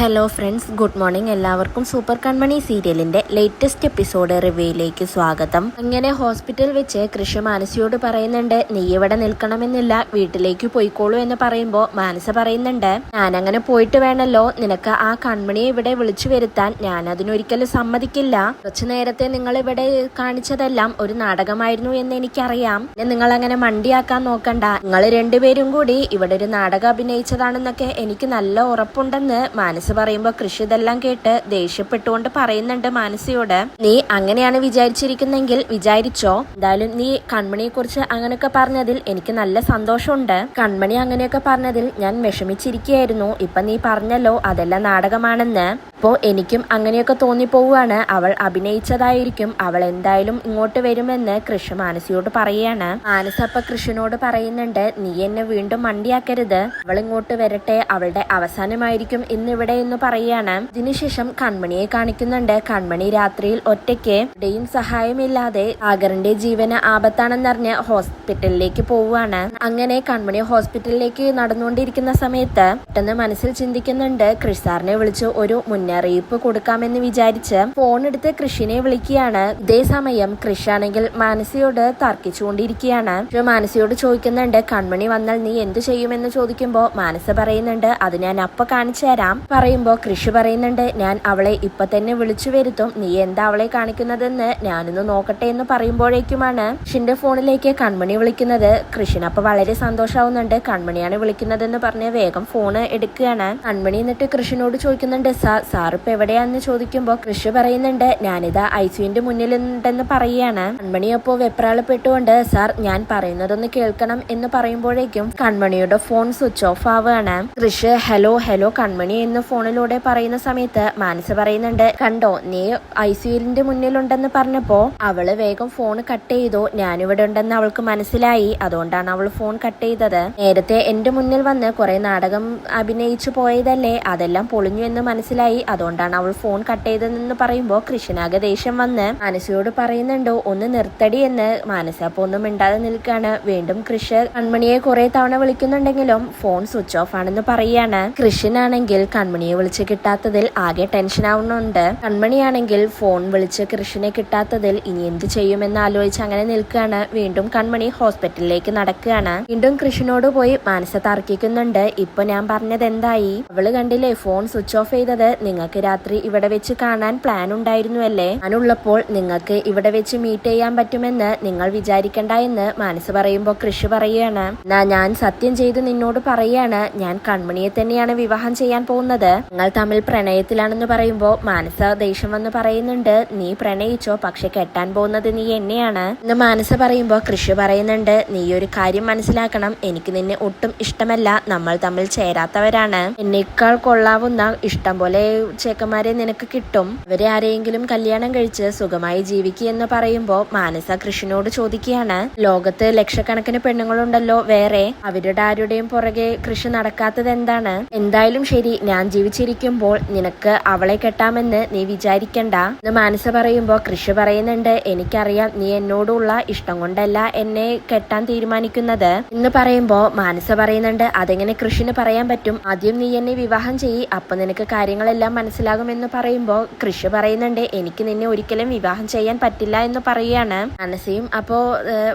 Hello friends good morning. എല്ലാവർക്കും super Kanmani സീരിയലിന്റെ latest episode റിവ്യൂയിലേക്ക് സ്വാഗതം. അങ്ങനെ ഹോസ്പിറ്റൽ വെച്ച് കൃഷി മാനസിയോട് പറയുന്നുണ്ട് നീ ഇവിടെ നിൽക്കണമെന്നില്ല വീട്ടിലേക്ക് പോയിക്കോളൂ എന്ന് പറയുമ്പോൾ മാനസ പറയുന്നുണ്ട് ഞാൻ അങ്ങനെ പോയിട്ട് വേണമല്ലോ നിനക്ക് ആ കൺമണിയെ ഇവിടെ വിളിച്ചു വരുത്താൻ ഞാൻ അതിനൊരിക്കലും സമ്മതിക്കില്ല. കുറച്ചു നേരത്തെ നിങ്ങൾ ഇവിടെ കാണിച്ചതെല്ലാം ഒരു നാടകമായിരുന്നു എന്ന് എനിക്കറിയാം. നിങ്ങൾ അങ്ങനെ മണ്ടിയാക്കാൻ നോക്കണ്ട. നിങ്ങൾ രണ്ടുപേരും കൂടി ഇവിടെ ഒരു നാടകം അഭിനയിച്ചതാണെന്നൊക്കെ എനിക്ക് നല്ല ഉറപ്പുണ്ടെന്ന് മാനസ പറയുമ്പോ കൃഷി ഇതെല്ലാം കേട്ട് ദേഷ്യപ്പെട്ടുകൊണ്ട് പറയുന്നുണ്ട് മാനസയോട്. നീ അങ്ങനെയാണ് വിചാരിച്ചിരിക്കുന്നെങ്കിൽ വിചാരിച്ചോ. എന്തായാലും നീ കൺമണിയെ കുറിച്ച് അങ്ങനെയൊക്കെ പറഞ്ഞതിൽ എനിക്ക് നല്ല സന്തോഷമുണ്ട്. കൺമണി അങ്ങനെയൊക്കെ പറഞ്ഞതിൽ ഞാൻ വിഷമിച്ചിരിക്കുകയായിരുന്നു. ഇപ്പൊ നീ പറഞ്ഞല്ലോ അതെല്ലാം നാടകമാണെന്ന്. അപ്പോൾ എനിക്കും അങ്ങനെയൊക്കെ തോന്നിപ്പോവുകയാണ്. അവൾ അഭിനയിച്ചതായിരിക്കും. അവൾ എന്തായാലും ഇങ്ങോട്ട് വരുമെന്ന് കൃഷി മാനസിയോട് പറയുകയാണ്. മാനസ അപ്പൊ കൃഷിനോട് പറയുന്നുണ്ട് നീ എന്നെ വീണ്ടും മണ്ടിയാക്കരുത്. അവൾ ഇങ്ങോട്ട് വരട്ടെ. അവളുടെ അവസാനമായിരിക്കും ഇന്നിവിടെ എന്ന് പറയുകയാണ്. ഇതിനുശേഷം കൺമണിയെ കാണിക്കുന്നുണ്ട്. കൺമണി രാത്രിയിൽ ഒറ്റയ്ക്ക് ഇവിടെയും സഹായമില്ലാതെ സാഗറിന്റെ ജീവന് ആപത്താണെന്നറിഞ്ഞ് ഹോസ്പിറ്റലിലേക്ക് പോവുകയാണ്. അങ്ങനെ കൺമണി ഹോസ്പിറ്റലിലേക്ക് നടന്നുകൊണ്ടിരിക്കുന്ന സമയത്ത് പെട്ടെന്ന് മനസ്സിൽ ചിന്തിക്കുന്നുണ്ട് കൃഷ് സാറിനെ വിളിച്ച് ഒരു മുന്നറിയിപ്പ് കൊടുക്കാമെന്ന് വിചാരിച്ച് ഫോൺ എടുത്ത് കൃഷിനെ വിളിക്കുകയാണ്. ഇതേ സമയം കൃഷ് ആണെങ്കിൽ മാനസിയോട് തർക്കിച്ചുകൊണ്ടിരിക്കുകയാണ്. മാനസിയോട് ചോദിക്കുന്നുണ്ട് കൺമണി വന്നാൽ നീ എന്തു ചെയ്യുമെന്ന് ചോദിക്കുമ്പോ മാനസ പറയുന്നുണ്ട് അത് ഞാൻ അപ്പൊ കാണിച്ചു തരാം. പറയുമ്പോ കൃഷി പറയുന്നുണ്ട് ഞാൻ അവളെ ഇപ്പൊ തന്നെ വിളിച്ചു വരുത്തും നീ എന്താ അവളെ കാണിക്കുന്നതെന്ന് ഞാനൊന്ന് നോക്കട്ടെ എന്ന് പറയുമ്പോഴേക്കുമാണ് കൃഷിന്റെ ഫോണിലേക്ക് കൺമണി വിളിക്കുന്നത്. കൃഷിന് വളരെ സന്തോഷാവുന്നുണ്ട് കൺമണിയാണ് വിളിക്കുന്നതെന്ന് പറഞ്ഞ് വേഗം ഫോണ് എടുക്കുകയാണ്. കൺമണി എന്നിട്ട് കൃഷിനോട് ചോദിക്കുന്നുണ്ട് സ ഇപ്പൊ എവിടെയാന്ന് ചോദിക്കുമ്പോ കൃഷി പറയുന്നുണ്ട്. ഞാനിതാ ഐസിയുന്റെ മുന്നിലുണ്ടെന്ന് പറയുകയാണ് കൺമണി അപ്പോ വെപ്രാളപ്പെട്ടുകൊണ്ട് സാർ ഞാൻ പറയുന്നതൊന്ന് കേൾക്കണം എന്ന് പറയുമ്പോഴേക്കും കൺമണിയുടെ ഫോൺ സ്വിച്ച് ഓഫ് ആവുകയാണ് കൃഷ് ഹലോ ഹലോ കൺമണി എന്ന് ഫോണിലൂടെ പറയുന്ന സമയത്ത് മാനസ പറയുന്നുണ്ട് കണ്ടോ നീ ഐസിയുവിന്റെ മുന്നിലുണ്ടെന്ന് പറഞ്ഞപ്പോ അവൾ വേഗം ഫോൺ കട്ട് ചെയ്തു. ഞാനിവിടെ ഉണ്ടെന്ന് അവൾക്ക് മനസ്സിലായി. അതുകൊണ്ടാണ് അവൾ ഫോൺ കട്ട് ചെയ്തത്. നേരത്തെ എന്റെ മുന്നിൽ വന്ന് കുറെ നാടകം അഭിനയിച്ചു പോയതല്ലേ? അതെല്ലാം പൊളിഞ്ഞു എന്ന് മനസ്സിലായി. അതുകൊണ്ടാണ് അവൾ ഫോൺ കട്ട് ചെയ്തതെന്ന് പറയുമ്പോൾ കൃഷ്ണാഗ ദേഷ്യം വന്ന് മാനസയോട് പറയുന്നുണ്ടോ? ഒന്ന് നിർത്തടി എന്ന്. മാനസ അപ്പൊ ഒന്നും മിണ്ടാതെ നിൽക്കാണ്. വീണ്ടും കൃഷ് കൺമണിയെ കുറെ തവണ വിളിക്കുന്നുണ്ടെങ്കിലും ഫോൺ സ്വിച്ച് ഓഫ് ആണെന്ന് പറയാണ്. കൃഷിനാണെങ്കിൽ കൺമണിയെ വിളിച്ച് കിട്ടാത്തതിൽ ആകെ ടെൻഷൻ ആവുന്നുണ്ട്. കൺമണിയാണെങ്കിൽ ഫോൺ വിളിച്ച് കൃഷ്ണനെ കിട്ടാത്തതിൽ ഇനി എന്ത് ചെയ്യുമെന്ന് ആലോചിച്ച് അങ്ങനെ നിൽക്കുകയാണ് വീണ്ടും കൺമണി ഹോസ്പിറ്റലിലേക്ക് നടക്കുകയാണ്. വീണ്ടും കൃഷ്ണനോട് പോയി മാനസ തർക്കിക്കുന്നുണ്ട്. ഇപ്പൊ ഞാൻ പറഞ്ഞത് എന്തായി അവൾ കണ്ടില്ലേ ഫോൺ സ്വിച്ച് ഓഫ് ചെയ്തത്? നിങ്ങൾക്ക് രാത്രി ഇവിടെ വെച്ച് കാണാൻ പ്ലാൻ ഉണ്ടായിരുന്നു അല്ലേ ഞാനുള്ളപ്പോൾ നിങ്ങൾക്ക് ഇവിടെ വെച്ച് മീറ്റ് ചെയ്യാൻ പറ്റുമെന്ന് നിങ്ങൾ വിചാരിക്കണ്ട എന്ന് മനസ്സ് പറയുമ്പോൾ കൃഷി പറയുകയാണ്. എന്നാ ഞാൻ സത്യം ചെയ്ത് നിന്നോട് പറയാണ് ഞാൻ കൺമണിയെ തന്നെയാണ് വിവാഹം ചെയ്യാൻ പോകുന്നത്. നിങ്ങൾ തമ്മിൽ പ്രണയത്തിലാണെന്ന് പറയുമ്പോൾ മാനസ ദേഷ്യം വന്ന് പറയുന്നുണ്ട് നീ പ്രണയിച്ചോ പക്ഷെ കെട്ടാൻ പോകുന്നത് നീ എന്നെയാണ്. എന്ന് മാനസ പറയുമ്പോൾ കൃഷി പറയുന്നുണ്ട് നീ ഒരു കാര്യം മനസ്സിലാക്കണം എനിക്ക് നിന്നെ ഒട്ടും ഇഷ്ടമല്ല നമ്മൾ തമ്മിൽ ചേരാത്തവരാണ്. എന്നേക്കാൾ കൊള്ളാവുന്ന ഇഷ്ടം പോലെ ചേക്കന്മാരെ നിനക്ക് കിട്ടും. അവരെ ആരെയെങ്കിലും കല്യാണം കഴിച്ച് സുഖമായി ജീവിക്കുക എന്ന് പറയുമ്പോൾ മാനസ കൃഷ്ണനോട് ചോദിക്കുകയാണ്. ലോകത്ത് ലക്ഷക്കണക്കിന് പെണ്ണുങ്ങളുണ്ടല്ലോ വേറെ. അവരുടെ ആരുടെയും പുറകെ കൃഷി നടക്കാത്തത് എന്താണ്? എന്തായാലും ശരി ഞാൻ ജീവിച്ചിരിക്കുമ്പോൾ നിനക്ക് അവളെ കെട്ടാമെന്ന് നീ വിചാരിക്കണ്ട. എന്ന് മാനസ പറയുമ്പോൾ കൃഷി പറയുന്നുണ്ട് എനിക്കറിയാം നീ എന്നോടുള്ള ഇഷ്ടം കൊണ്ടല്ല എന്നെ കെട്ടാൻ തീരുമാനിക്കുന്നത്. എന്ന് പറയുമ്പോൾ മാനസ പറയുന്നുണ്ട് അതെങ്ങനെ കൃഷിന് പറയാൻ പറ്റും? ആദ്യം നീ എന്നെ വിവാഹം ചെയ്യ് അപ്പൊ നിനക്ക് കാര്യങ്ങളെല്ലാം മനസ്സിലാകുമെന്ന് പറയുമ്പോൾ കൃഷി പറയുന്നുണ്ട് എനിക്ക് നിന്നെ ഒരിക്കലും വിവാഹം ചെയ്യാൻ പറ്റില്ല എന്ന് പറയുകയാണ്. മനസ്സിയും അപ്പോ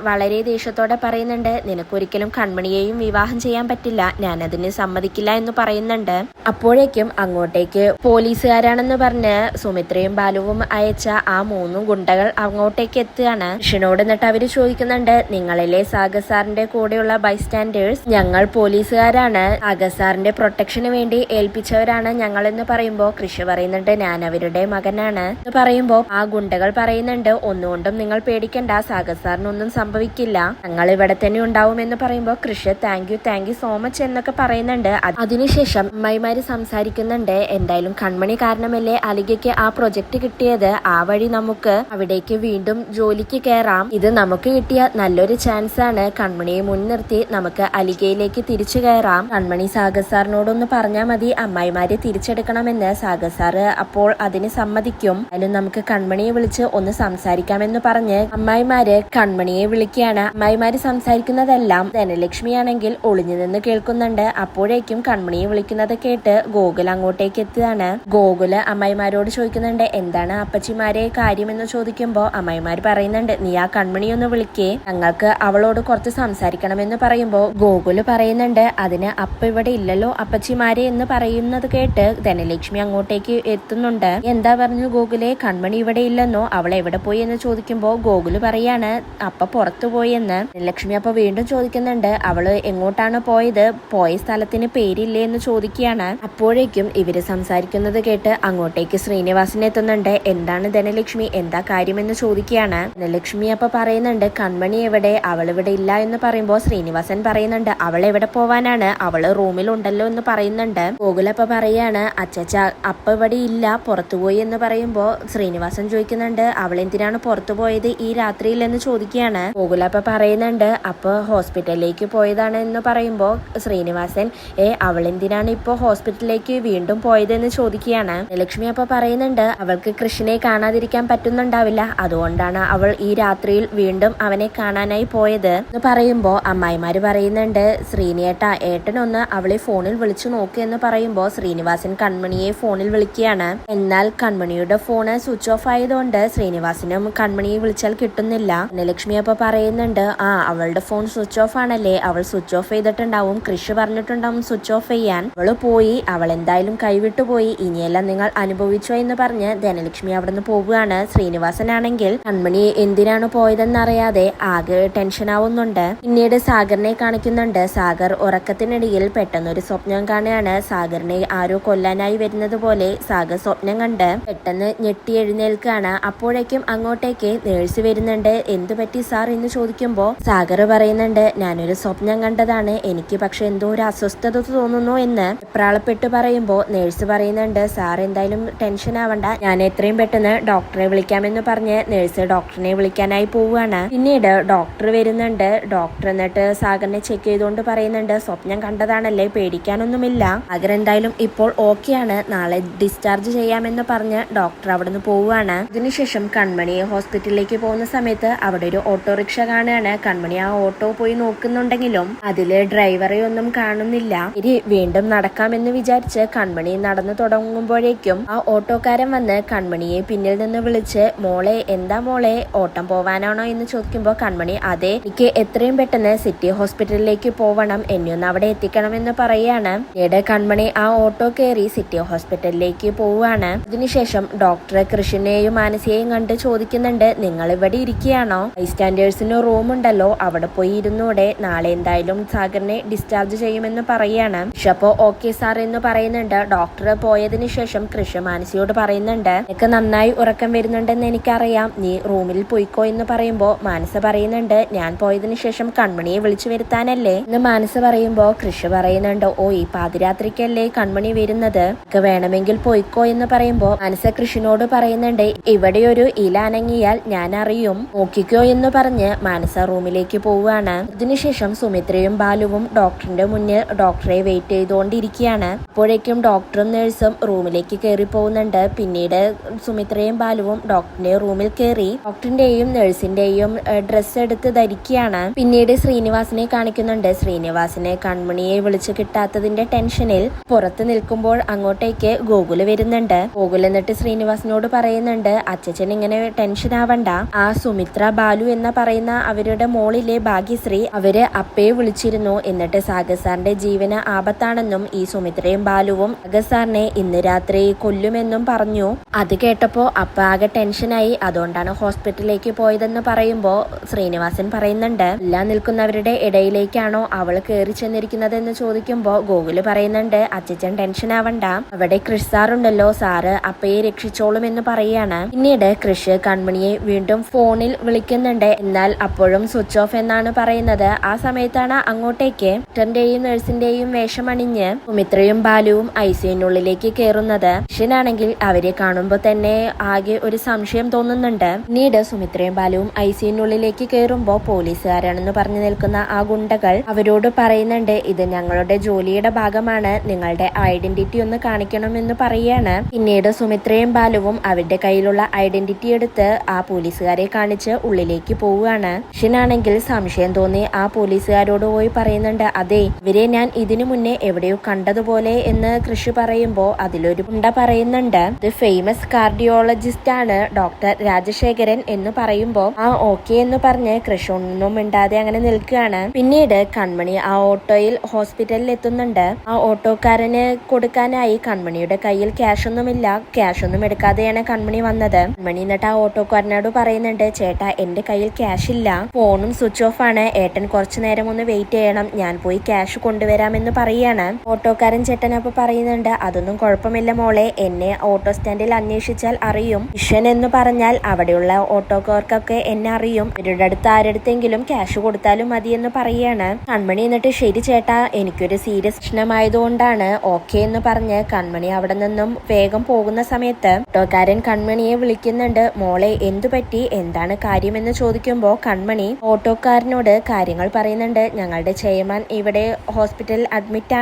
വളരെ ദേഷ്യത്തോടെ പറയുന്നുണ്ട് നിനക്കൊരിക്കലും കൺമണിയെയും വിവാഹം ചെയ്യാൻ പറ്റില്ല ഞാൻ അതിന് സമ്മതിക്കില്ല എന്ന് പറയുന്നുണ്ട്. അപ്പോഴേക്കും അങ്ങോട്ടേക്ക് പോലീസുകാരാണെന്ന് പറഞ്ഞ് സുമിത്രയും ബാലുവും അയച്ച ആ മൂന്നും ഗുണ്ടകൾ അങ്ങോട്ടേക്ക് എത്തുകയാണ്. കൃഷിനോട് എന്നിട്ട് അവർ ചോദിക്കുന്നുണ്ട് നിങ്ങളിലെ സാഗർ സാറിന്റെ കൂടെയുള്ള ബൈസ്റ്റാൻഡേഴ്സ്? ഞങ്ങൾ പോലീസുകാരാണ്. സാഗർ സാറിന്റെ പ്രൊട്ടക്ഷന് വേണ്ടി ഏൽപ്പിച്ചവരാണ് ഞങ്ങൾ എന്ന് പറയുമ്പോൾ കൃഷി പറയുന്നുണ്ട് ഞാൻ അവരുടെ മകനാണ് എന്ന് പറയുമ്പോൾ ആ ഗുണ്ടകൾ പറയുന്നുണ്ട് ഒന്നുകൊണ്ടും നിങ്ങൾ പേടിക്കണ്ട സാഗർ സാറിനൊന്നും സംഭവിക്കില്ല. ഞങ്ങൾ ഇവിടെ തന്നെ ഉണ്ടാവും എന്ന് പറയുമ്പോൾ കൃഷി thank you thank you so much എന്നൊക്കെ പറയുന്നുണ്ട്. അതിനുശേഷം അമ്മായിമാര് സംസാരിക്കുന്നുണ്ട് എന്തായാലും കൺമണി കാരണമല്ലേ അലികയ്ക്ക് ആ പ്രൊജക്ട് കിട്ടിയത്? ആ വഴി നമുക്ക് അവിടേക്ക് വീണ്ടും ജോലിക്ക് കയറാം ഇത് നമുക്ക് കിട്ടിയ നല്ലൊരു ചാൻസ് ആണ്. കൺമണിയെ മുൻനിർത്തി നമുക്ക് അലികയിലേക്ക് തിരിച്ചു കയറാം കൺമണി സാഗർ സാറിനോടൊന്ന് പറഞ്ഞാൽ മതി അമ്മായിമാരെ തിരിച്ചെടുക്കണമെന്ന് സാഗർ സാറ് അപ്പോൾ അതിന് സമ്മതിക്കും. അതിലും നമുക്ക് കൺമണിയെ വിളിച്ച് ഒന്ന് സംസാരിക്കാമെന്ന് പറഞ്ഞ് അമ്മായിമാര് കൺമണിയെ വിളിക്കുകയാണ്. അമ്മായിമാര് സംസാരിക്കുന്നതെല്ലാം ധനലക്ഷ്മിയാണെങ്കിൽ ഒളിഞ്ഞു നിന്ന് കേൾക്കുന്നുണ്ട്. അപ്പോഴേക്കും കൺമണിയെ വിളിക്കുന്നത് കേട്ട് ഗോകുൽ അങ്ങോട്ടേക്ക് എത്തുകയാണ്. ഗോകുൽ അമ്മായിമാരോട് ചോദിക്കുന്നുണ്ട് എന്താണ് അപ്പച്ചിമാരെ കാര്യമെന്ന് ചോദിക്കുമ്പോ അമ്മായിമാര് പറയുന്നുണ്ട് നീ ആ കൺമണി ഒന്ന് വിളിക്കേ. ഞങ്ങൾക്ക് അവളോട് കുറച്ച് സംസാരിക്കണമെന്ന് പറയുമ്പോ ഗോകുൽ പറയുന്നുണ്ട് അതിന് അപ്പ ഇവിടെ ഇല്ലല്ലോ അപ്പച്ചിമാരെ എന്ന് പറയുന്നത് കേട്ട് ധനലക്ഷ്മി അങ്ങോട്ടേക്ക് എത്തുന്നുണ്ട്. എന്താ പറഞ്ഞു ഗോകുലെ? കൺമണി ഇവിടെ ഇല്ലെന്നോ? അവൾ എവിടെ പോയി എന്ന് ചോദിക്കുമ്പോ ഗോകുൽ പറയാണ് അപ്പ പുറത്തു പോയെന്ന്. ലക്ഷ്മി അപ്പ വീണ്ടും ചോദിക്കുന്നുണ്ട് അവൾ എങ്ങോട്ടാണ് പോയത്? പോയ സ്ഥലത്തിന് പേരില്ലേ? എന്ന് ചോദിക്കുകയാണ്. അപ്പോഴേക്കും ഇവർ സംസാരിക്കുന്നത് കേട്ട് അങ്ങോട്ടേക്ക് ശ്രീനിവാസൻ എത്തുന്നുണ്ട്. എന്താണ് ധനലക്ഷ്മി? എന്താ കാര്യമെന്ന് ചോദിക്കുകയാണ്. ധനലക്ഷ്മി അപ്പൊ പറയുന്നുണ്ട് കൺമണി എവിടെ? അവൾ ഇവിടെ ഇല്ല എന്ന് പറയുമ്പോ ശ്രീനിവാസൻ പറയുന്നുണ്ട് അവൾ എവിടെ പോവാനാണ്? അവൾ റൂമിൽ ഉണ്ടല്ലോ എന്ന് പറയുന്നുണ്ട്. ഗോകുലപ്പ പറയാണ് അച്ചച്ച അപ്പ ഇവിടെ ഇല്ല പുറത്തുപോയി എന്ന് പറയുമ്പോൾ ശ്രീനിവാസൻ ചോദിക്കുന്നുണ്ട് അവൾ എന്തിനാണ് പുറത്തു പോയത്? ഈ രാത്രിയിൽ എന്ന് ചോദിക്കുകയാണ് ഗോകുലപ്പ പറയുന്നുണ്ട് അപ്പൊ ഹോസ്പിറ്റലിലേക്ക് പോയതാണ് എന്ന് പറയുമ്പോൾ ശ്രീനിവാസൻ ഏ അവൾ എന്തിനാണ് ഇപ്പോൾ ഹോസ്പിറ്റലിലേക്ക് വീണ്ടും പോയതെന്ന് ചോദിക്കുകയാണ്. ലക്ഷ്മി അപ്പ പറയുന്നുണ്ട് അവൾക്ക് കൃഷ്ണനെ കാണാതിരിക്കാൻ പറ്റുന്നുണ്ടാവില്ല. അതുകൊണ്ടാണ് അവൾ ഈ രാത്രിയിൽ വീണ്ടും അവനെ കാണാനായി പോയത്. എന്ന് പറയുമ്പോൾ അമ്മായിമാര് പറയുന്നുണ്ട് ശ്രീനിയേട്ട ഏട്ടനൊന്ന് അവളെ ഫോണിൽ വിളിച്ചു നോക്ക് എന്ന് പറയുമ്പോൾ ശ്രീനിവാസൻ കൺമണിയെ ഫോണിൽ വിളിക്കുകയാണ്. എന്നാൽ കൺമണിയുടെ ഫോണ് സ്വിച്ച് ഓഫ് ആയതുകൊണ്ട് ശ്രീനിവാസിനും കൺമണിയെ വിളിച്ചാൽ കിട്ടുന്നില്ല. ധനലക്ഷ്മി അപ്പൊ പറയുന്നുണ്ട് ആ അവളുടെ ഫോൺ സ്വിച്ച് ഓഫ് ആണല്ലേ. അവൾ സ്വിച്ച് ഓഫ് ചെയ്തിട്ടുണ്ടാവും. കൃഷി പറഞ്ഞിട്ടുണ്ടാവും സ്വിച്ച് ഓഫ് ചെയ്യാൻ. അവൾ പോയി. അവൾ എന്തായാലും കൈവിട്ടു പോയി. ഇനിയെല്ലാം നിങ്ങൾ അനുഭവിച്ചോ എന്ന് പറഞ്ഞ് ധനലക്ഷ്മി അവിടുന്ന് പോവുകയാണ്. ശ്രീനിവാസനാണെങ്കിൽ കൺമണി എന്തിനാണ് പോയതെന്നറിയാതെ ആകെ ടെൻഷൻ ആവുന്നുണ്ട്. പിന്നീട് സാഗറിനെ കാണിക്കുന്നുണ്ട്. സാഗർ ഉറക്കത്തിനിടയിൽ പെട്ടെന്നൊരു സ്വപ്നം കാണുകയാണ്. സാഗറിനെ ആരോ കൊല്ലാനായി വരുന്നത് പോലെ സാഗർ സ്വപ്നം കണ്ട് പെട്ടെന്ന് ഞെട്ടി എഴുന്നേൽക്കാണ് അപ്പോഴേക്കും അങ്ങോട്ടേക്ക് നേഴ്സ് വരുന്നുണ്ട്. എന്തു പറ്റി സാർ? എന്ന് ചോദിക്കുമ്പോ സാഗർ പറയുന്നുണ്ട് ഞാനൊരു സ്വപ്നം കണ്ടതാണ്. എനിക്ക് പക്ഷെ എന്തോ ഒരു അസ്വസ്ഥത തോന്നുന്നു എന്ന്. പ്രാളപ്പെട്ട് പറയുമ്പോ നേഴ്സ് പറയുന്നുണ്ട് സാർ എന്തായാലും ടെൻഷൻ ആവണ്ട. ഞാൻ എത്രയും പെട്ടെന്ന് ഡോക്ടറെ വിളിക്കാമെന്ന് പറഞ്ഞ് നേഴ്സ് ഡോക്ടറിനെ വിളിക്കാനായി പോവുകയാണ്. പിന്നീട് ഡോക്ടർ വരുന്നുണ്ട്. ഡോക്ടർ എന്നിട്ട് സാഗറിനെ ചെക്ക് ചെയ്തുകൊണ്ട് പറയുന്നുണ്ട് സ്വപ്നം കണ്ടതാണല്ലേ? പേടിക്കാനൊന്നുമില്ല. സാഗർ എന്തായാലും ഇപ്പോൾ ഓക്കെയാണ് നാളെ ഡിസ്ചാർജ് ചെയ്യാമെന്ന് പറഞ്ഞ് ഡോക്ടർ അവിടുന്ന് പോവുകയാണ്. ഇതിനുശേഷം കൺമണി ഹോസ്പിറ്റലിലേക്ക് പോകുന്ന സമയത്ത് അവിടെ ഒരു ഓട്ടോറിക്ഷ കാണുകയാണ്. കൺമണി ആ ഓട്ടോ പോയി നോക്കുന്നുണ്ടെങ്കിലും അതിൽ ഡ്രൈവറെ ഒന്നും കാണുന്നില്ല. ഇനി വീണ്ടും നടക്കാമെന്ന് വിചാരിച്ച് കൺമണി നടന്നു തുടങ്ങുമ്പോഴേക്കും ആ ഓട്ടോക്കാരൻ വന്ന് കൺമണിയെ പിന്നിൽ നിന്ന് വിളിച്ച് മോളെ എന്താ മോളെ ഓട്ടം പോവാനാണോ എന്ന് ചോദിക്കുമ്പോൾ കൺമണി അതെ എനിക്ക് എത്രയും പെട്ടെന്ന് സിറ്റി ഹോസ്പിറ്റലിലേക്ക് പോവണം. എന്നെ ഒന്ന് അവിടെ എത്തിക്കണമെന്ന് പറയാണ്. പിന്നീട് കൺമണി ആ ഓട്ടോ കയറി സിറ്റി ഹോസ്പിറ്റലിലേക്ക് പോവുകയാണ്. ഇതിനുശേഷം ഡോക്ടറെ കൃഷ്ണനെയും മാനസിയെയും കണ്ട് ചോദിക്കുന്നുണ്ട് നിങ്ങൾ ഇവിടെ ഇരിക്കുകയാണോ? ബൈസ്റ്റാൻഡേഴ്സിന് റൂം ഉണ്ടല്ലോ അവിടെ പോയി ഇരുന്നൂടെ. നാളെ എന്തായാലും സാഗറിനെ ഡിസ്ചാർജ് ചെയ്യുമെന്ന് പറയാണ്. അപ്പോ ഓക്കെ സാർ എന്ന് പറയുന്നുണ്ട്. ഡോക്ടർ പോയതിന് ശേഷം കൃഷ്ണ മാനസിയോട് പറയുന്നുണ്ട് എനിക്ക് നന്നായി ഉറക്കം വരുന്നുണ്ടെന്ന് എനിക്കറിയാം. നീ റൂമിൽ പോയിക്കോ എന്ന് പറയുമ്പോ മാനസ പറയുന്നുണ്ട് ഞാൻ പോയതിന് ശേഷം കൺമണിയെ വിളിച്ചു വരുത്താനല്ലേ? എന്ന് മാനസ പറയുമ്പോ കൃഷ്ണ പറയുന്നുണ്ട് ഓ ഈ പാതിരാത്രിക്കല്ലേ കൺമണി വരുന്നത്? വേണമെങ്കിൽ പോയിക്കോ എന്ന് പറയുമ്പോ മാനസ കൃഷിനോട് പറയുന്നുണ്ട് ഇവിടെ ഒരു ഇല അനങ്ങിയാൽ ഞാൻ അറിയും. നോക്കിക്കോ എന്ന് പറഞ്ഞ് മാനസ റൂമിലേക്ക് പോവുകയാണ്. ഇതിനുശേഷം സുമിത്രയും ബാലുവും ഡോക്ടറിന്റെ മുന്നിൽ ഡോക്ടറെ വെയിറ്റ് ചെയ്തുകൊണ്ടിരിക്കുകയാണ്. അപ്പോഴേക്കും ഡോക്ടറും നഴ്സും റൂമിലേക്ക് കയറി പോകുന്നുണ്ട്. പിന്നീട് സുമിത്രയും ബാലുവും ഡോക്ടറിന്റെ റൂമിൽ കയറി ഡോക്ടറിന്റെയും നഴ്സിന്റെയും ഡ്രസ്സ് എടുത്ത് ധരിക്കുകയാണ്. പിന്നീട് ശ്രീനിവാസിനെ കാണിക്കുന്നുണ്ട്. ശ്രീനിവാസിനെ കൺമണിയെ വിളിച്ചു കിട്ടാത്തതിന്റെ ടെൻഷനിൽ പുറത്ത് നിൽക്കുമ്പോൾ അങ്ങോട്ടേക്ക് ഗോകുൽ വരുന്നുണ്ട്. ഗോകുൽ എന്നിട്ട് ശ്രീനിവാസിനോട് പറയുന്നുണ്ട് അച്ഛൻ ഇങ്ങനെ ടെൻഷൻ ആവണ്ട. ആ സുമിത്ര ബാലു എന്ന പറയുന്ന അവരുടെ മോളിലെ ഭാഗ്യശ്രീ അവർ അപ്പയെ വിളിച്ചിരുന്നു. എന്നിട്ട് സാഗർ സാറിന്റെ ജീവന് ആപത്താണെന്നും ഈ സുമിത്രയും ബാലുവും സാഗർ സാറിനെ ഇന്ന് രാത്രി കൊല്ലുമെന്നും പറഞ്ഞു. അത് കേട്ടപ്പോ അപ്പ ആകെ ടെൻഷനായി അതുകൊണ്ടാണ് ഹോസ്പിറ്റലിലേക്ക് പോയതെന്ന് പറയുമ്പോ ശ്രീനിവാസൻ പറയുന്നുണ്ട് എല്ലാം നിൽക്കുന്നവരുടെ ഇടയിലേക്കാണോ അവൾ കയറി ചെന്നിരിക്കുന്നത് എന്ന് ചോദിക്കുമ്പോ ഗോകുൽ പറയുന്നുണ്ട് അച്ഛൻ ടെൻഷൻ ആവണ്ട. അവിടെ കൃഷ് സാറുണ്ടല്ലോ സാറ് അപ്പയെ രക്ഷിച്ചോളും എന്ന് പറയാണ്. പിന്നീട് കൃഷ് കൺമണിയെ വീണ്ടും ഫോണിൽ വിളിക്കുന്നുണ്ട്. എന്നാൽ അപ്പോഴും സ്വിച്ച് ഓഫ് എന്നാണ് പറയുന്നത്. ആ സമയത്താണ് അങ്ങോട്ടേക്ക് ഡോക്ടറിന്റെയും നഴ്സിന്റെയും വേഷമണിഞ്ഞ് സുമിത്രയും ബാലുവും ഐസിയുനുള്ളിലേക്ക് കയറുന്നത് ക്രിഷനാണെങ്കിൽ അവരെ കാണുമ്പോൾ തന്നെ ആകെ ഒരു സംശയം തോന്നുന്നുണ്ട്. പിന്നീട് സുമിത്രയും ബാലുവും ഐസിയുനുള്ളിലേക്ക് കയറുമ്പോൾ പോലീസുകാരാണെന്ന് പറഞ്ഞു നിൽക്കുന്ന ആ ഗുണ്ടകൾ അവരോട് പറയുന്നുണ്ട് ഇത് ഞങ്ങളുടെ ജോലിയുടെ ഭാഗമാണ്. നിങ്ങളുടെ ഐഡന്റിറ്റി ഒന്ന് കാണിക്കണം. ചെയ്യണമെന്ന് പറയാണ്. പിന്നീട് സുമിത്രയും ബാലുവും അവരുടെ കയ്യിലുള്ള ഐഡന്റിറ്റി എടുത്ത് ആ പോലീസുകാരെ കാണിച്ച് ഉള്ളിലേക്ക് പോവുകയാണ്. ഷിനാണെങ്കിൽ സംശയം തോന്നി ആ പോലീസുകാരോട് പോയി പറയുന്നുണ്ട് അതെ ഇവരെ ഞാൻ ഇതിനു മുന്നേ എവിടെയോ കണ്ടതുപോലെ എന്ന് കൃഷി പറയുമ്പോൾ അതിലൊരു ഉണ്ട പറയുന്നുണ്ട്. ഇത് ഫേമസ് കാർഡിയോളജിസ്റ്റ് ആണ് ഡോക്ടർ രാജശേഖരൻ എന്ന് പറയുമ്പോൾ ആ ഓക്കെ എന്ന് പറഞ്ഞ് കൃഷി ഒന്നും മിണ്ടാതെ അങ്ങനെ നിൽക്കുകയാണ്. പിന്നീട് കൺമണി ആ ഓട്ടോയിൽ ഹോസ്പിറ്റലിൽ എത്തുന്നുണ്ട്. ആ ഓട്ടോക്കാരന് കൊടുക്കാനായി കൺമണിയുടെ കയ്യിൽ ക്യാഷ് ഒന്നുമില്ല ക്യാഷ് ഒന്നും എടുക്കാതെയാണ് കൺമണി വന്നത്. കൺമണി എന്നിട്ട് ആ ഓട്ടോക്കാരനോട് പറയുന്നുണ്ട് ചേട്ടാ എന്റെ കയ്യിൽ ക്യാഷ് ഇല്ല ഫോണും സ്വിച്ച് ഓഫ് ആണ്. ഏട്ടൻ കുറച്ചു നേരം ഒന്ന് വെയിറ്റ് ചെയ്യണം. ഞാൻ പോയി ക്യാഷ് കൊണ്ടുവരാമെന്ന് പറയാണ്. ഓട്ടോക്കാരൻ ചേട്ടൻ അപ്പൊ പറയുന്നുണ്ട് അതൊന്നും കുഴപ്പമില്ല മോളെ. എന്നെ ഓട്ടോ സ്റ്റാൻഡിൽ അന്വേഷിച്ചാൽ അറിയും. ഇഷൻ എന്ന് പറഞ്ഞാൽ അവിടെയുള്ള ഓട്ടോക്കാർക്കൊക്കെ എന്നെ അറിയും. ഇവരുടെ അടുത്ത് ആരടുത്തെങ്കിലും ക്യാഷ് കൊടുത്താലും മതി എന്ന് പറയാണ്. കൺമണി എന്നിട്ട് ശരി ചേട്ടാ എനിക്കൊരു സീരിയസ് പ്രശ്നമായതുകൊണ്ടാണ്. ഓക്കെ എന്ന് പറഞ്ഞ് കൺമണി അവിടെ നിന്നും വേഗം പോകുന്ന സമയത്ത് ഓട്ടോക്കാരൻ കൺമണിയെ വിളിക്കുന്നുണ്ട്. മോളെ എന്തു പറ്റി? എന്താണ് കാര്യമെന്ന് ചോദിക്കുമ്പോൾ കൺമണി ഓട്ടോക്കാരനോട് കാര്യങ്ങൾ പറയുന്നുണ്ട്. ഞങ്ങളുടെ ചെയർമാൻ ഇവിടെ ഹോസ്പിറ്റലിൽ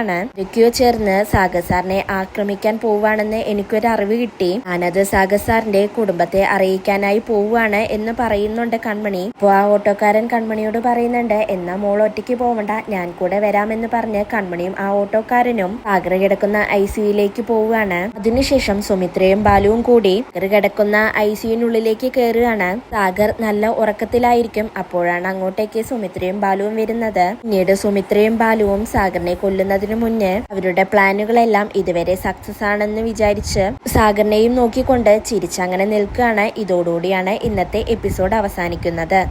ആണ്. ഇതൊക്കെയോ ചേർന്ന് സാഗർ സാറിനെ ആക്രമിക്കാൻ പോവുകയാണെന്ന് എനിക്കൊരു അറിവ് കിട്ടി. ഞാനത് സാഗർ സാറിന്റെ കുടുംബത്തെ അറിയിക്കാനായി പോവുകയാണ് എന്ന് പറയുന്നുണ്ട് കൺമണി. അപ്പോൾ ആ ഓട്ടോക്കാരൻ കൺമണിയോട് പറയുന്നുണ്ട് എന്നാ മോൾ ഒറ്റയ്ക്ക് പോവണ്ട. ഞാൻ കൂടെ വരാമെന്ന് പറഞ്ഞ് കൺമണിയും ആ ഓട്ടോക്കാരനും ആഗ്രഹം കിടക്കുന്ന ഐ സിയുയിലേക്ക് പോവുകയാണ്. അതിനുശേഷം സുമിത്രയും ബാലുവും കൂടി കിടക്കുന്ന ഐ സിയുനുള്ളിലേക്ക് കയറുകയാണ് സാഗർ നല്ല ഉറക്കത്തിലായിരിക്കും. അപ്പോഴാണ് അങ്ങോട്ടേക്ക് സുമിത്രയും ബാലുവും വരുന്നത്. പിന്നീട് സുമിത്രയും ബാലുവും സാഗറിനെ കൊല്ലുന്നതിന് മുന്നേ അവരുടെ പ്ലാനുകളെല്ലാം ഇതുവരെ സക്സസ് ആണെന്ന് വിചാരിച്ച് സാഗറിനെയും നോക്കിക്കൊണ്ട് ചിരിച്ചങ്ങനെ നിൽക്കുകയാണ്. ഇതോടുകൂടിയാണ് ഇന്നത്തെ എപ്പിസോഡ് അവസാനിക്കുന്നത്.